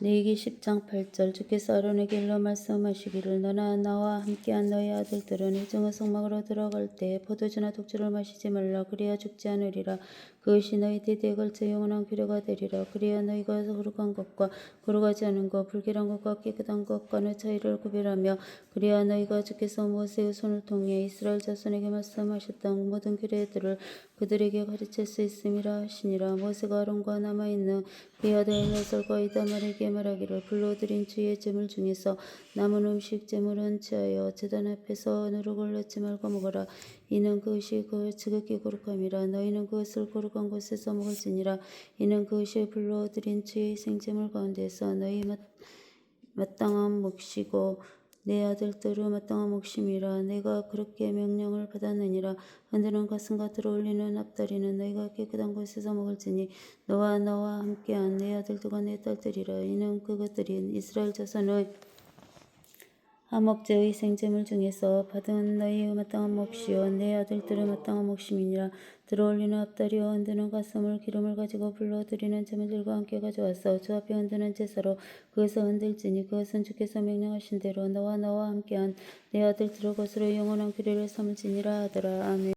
레위기 10장 8절 주께서 아론에게 일러 말씀하시기를 너나 나와 함께한 너희 아들들은 이중의 성막으로 들어갈 때 포도주나 독주를 마시지 말라. 그리야 죽지 않으리라. 그것이 너희 대대에 걸쳐 영원한 규례가 되리라. 그리야 너희가 거룩한 것과 거룩하지 않은 것 불결한 것과 깨끗한 것과의 차이를 구별하며 그리야 너희가 주께서 모세의 손을 통해 이스라엘 자손에게 말씀하셨던 모든 규례들을 그들에게 가르칠 수 있음이라 하시니라. 모세가 아론과 남아있는 그의 아들 엘라살과 이다말에게 말하기를 불러들인 주의 제물 중에서 남은 음식 제물은 취하여 제단 앞에서 누룩을 넣지 말고 먹어라. 이는 그것이 그 지극히 거룩함이라. 너희는 그것을 거룩한 곳에서 먹을지니라. 이는 그것이 불러들인 주의 생제물 가운데서 너희 마, 마땅한 몫이고 내 아들들은 마땅한 몫임이라. 내가 그렇게 명령을 받았느니라. 흔드는 가슴과 들어올리는 앞다리는 너희가 깨끗한 곳에서 먹을지니 너와 나와 함께한 내 아들들과 내 딸들이라. 이는 그것들이 이스라엘 자손의 한목제의 생제물 중에서 받은 너희의 마땅한 몫이요. 내 아들들의 마땅한 몫임이니라. 들어올리는 앞다리와 흔드는 가슴을 기름을 가지고 불러들이는 제물들과 함께 가져와서 주 앞에 흔드는 제사로 그것을 흔들지니 그것은 주께서 명령하신 대로 너와 나와 함께한 내 아들들의 것으로 영원한 규례를 삼을지니라 하더라. 아멘